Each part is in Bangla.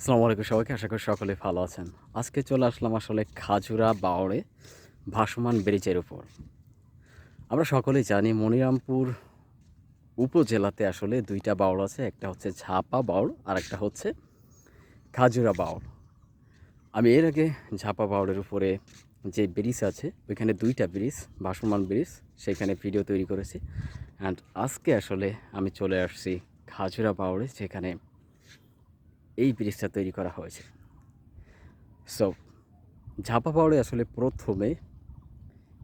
আসসালামু আলাইকুম সবাইকে, আশা করি সকলে ভালো আছেন। আজকে চলে আসলাম আসলে খাজুরা বাওড়ে ভাসমান ব্রিজের উপর। আমরা সকলেই জানি মনিরামপুর উপজেলাতে আসলে দুইটা বাউল আছে, একটা হচ্ছে ঝাপা বাউল আর একটা হচ্ছে খাজুরা বাউল আমি এর আগে ঝাপা বাউলের উপরে যে ব্রিজ আছে, ওইখানে দুইটা ব্রিজ, ভাসমান ব্রিজ, সেখানে ভিডিও তৈরি করেছি। অ্যান্ড আজকে আসলে আমি চলে আসছি খাজুরা বাউড়ে যেখানে এই ব্রিজটা তৈরি করা হয়েছে। সো ঝাপা পাওয়ারে আসলে প্রথমে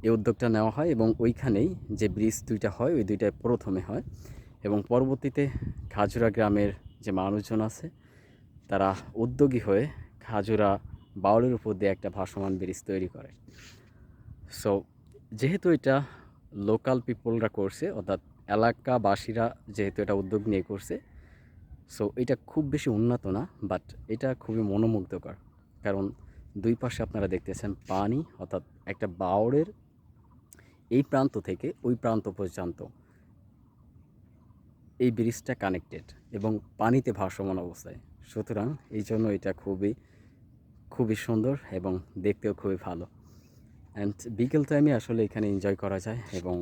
এই উদ্যোগটা নেওয়া হয় এবং ওইখানেই যে ব্রিজ দুইটা হয়, ওই দুইটা প্রথমে হয় এবং পরবর্তীতে খাজুরা গ্রামের যে মানুষজন আছে, তারা উদ্যোগী হয়ে খাজুরা বাউলের উপর দিয়ে একটা ভাসমান ব্রিজ তৈরি করে। সো যেহেতু এটা লোকাল পিপলরা করছে, অর্থাৎ এলাকাবাসীরা যেহেতু এটা উদ্যোগ নিয়ে করছে সো এটা খুব বেশি উন্নত না বাট এটা খুবই মনোমুগ্ধকর। কারণ দুই পাশে আপনারা দেখতেছেন পানি, অর্থাৎ একটা বাওড়ের এই প্রান্ত থেকে ওই প্রান্ত পর্যন্ত এই ব্রিজটা কানেক্টেড এবং পানিতে ভাসমান অবস্থায়। সুতরাং এই জন্য এটা খুবই খুবই সুন্দর এবং দেখতেও খুবই ভালো। অ্যান্ড বিকেল টাইমে আসলে এখানে এনজয় করা যায় এবং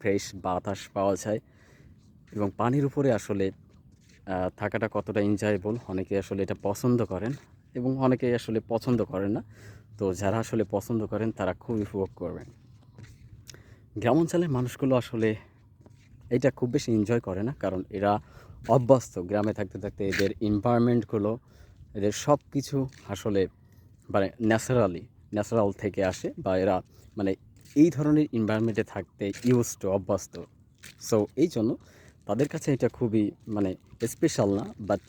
ফ্রেশ বাতাস পাওয়া যায় এবং পানির উপরে আসলে থাকাটা কতটা এনজয়েবল অনেকে আসলে এটা পছন্দ করেন এবং অনেকে আসলে পছন্দ করেন না। তো যারা আসলে পছন্দ করেন, তারা খুব উপভোগ করবেন। গ্রামাঞ্চলের মানুষগুলো আসলে এটা খুব বেশি এনজয় করে না, কারণ এরা অভ্যস্ত। গ্রামে থাকতে থাকতে এদের এনভায়রনমেন্টগুলো এদের সব কিছু আসলে মানে ন্যাচারালি ন্যাচারাল থেকে আসে বা এরা মানে এই ধরনের এনভায়রনমেন্টে থাকতে ইউজ টু অভ্যস্ত। সো এই জন্য তাদের কাছে এটা খুবই মানে স্পেশাল না বাট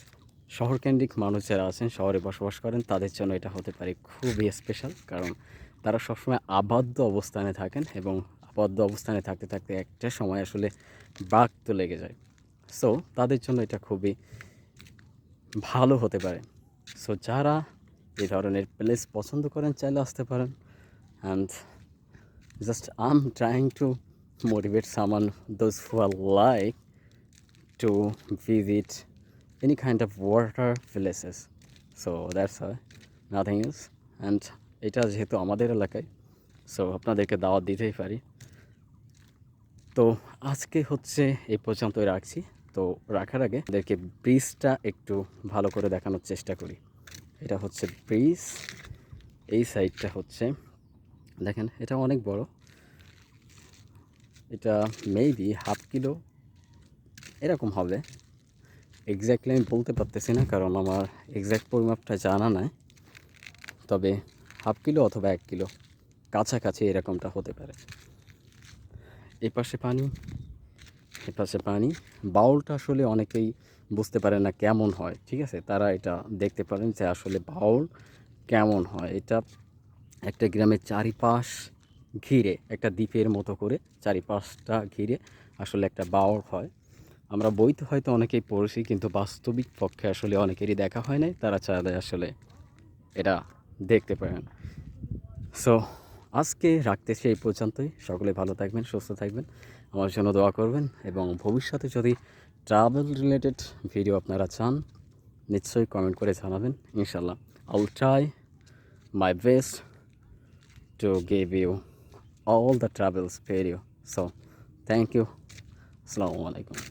শহরকেন্দ্রিক মানুষ যারা আছেন, শহরে বসবাস করেন, তাদের জন্য এটা হতে পারে খুবই স্পেশাল কারণ তারা সবসময় আবদ্ধ অবস্থানে থাকেন এবং আবদ্ধ অবস্থানে থাকতে থাকতে একটা সময় আসলে বাঘ তো লেগে যায়। সো তাদের জন্য এটা খুবই ভালো হতে পারে। সো যারা এই ধরনের প্লেস পছন্দ করেন, চাইলে আসতে পারেন। And just I am trying to motivate some those who are like to visit any kind of water places. So that's why nothing else. And এটা যেহেতু আমাদের এলাকায় সো আপনাদেরকে দাওয়াত দিতেই পারি। তো আজকে হচ্ছে এই পর্যন্তই রাখছি। তো রাখার আগে এদেরকে ব্রিজটা একটু ভালো করে দেখানোর চেষ্টা করি। এটা হচ্ছে ব্রিজ। এই সাইডটা হচ্ছে, দেখেন, এটা অনেক বড়। এটা মেবি হাফ কিলো এরকম হবে। এক্স্যাক্টলি আমি বলতে পারতেছি না, কারণ আমার এক্স্যাক্ট পরিমাপটা জানা নাই। তবে হাফ কিলো অথবা এক কিলো কাছাকাছি এরকমটা হতে পারে। এই পাশে পানি এ পাশে পানি। বাউলটা আসলে অনেকেই বুঝতে পারে না কেমন হয়, ঠিক আছে? তারা এটা দেখতে পারেন যে আসলে বাউল কেমন হয়। এটা একটা গ্রামের চারিপাশ ঘিরে, একটা দ্বীপের মতো করে চারিপাশটা ঘিরে আসলে একটা বাউল হয়। আমরা বইতে হয়তো অনেকেই পড়েছি, কিন্তু বাস্তবিক পক্ষে আসলে অনেকেরই দেখা হয় নাই। তারা চাইলে আসলে এটা দেখতে পারেন। সো আজকে রাখতেছি এই পর্যন্তই। সকলে ভালো থাকবেন, সুস্থ থাকবেন। আমার জন্য দোয়া করবেন এবং ভবিষ্যতে যদি ট্রাভেল রিলেটেড ভিডিও আপনারা চান, নিশ্চয়ই কমেন্ট করে জানাবেন। ইনশাল্লাহ I try my best to give you all the travels video so thank you assalamu alaikum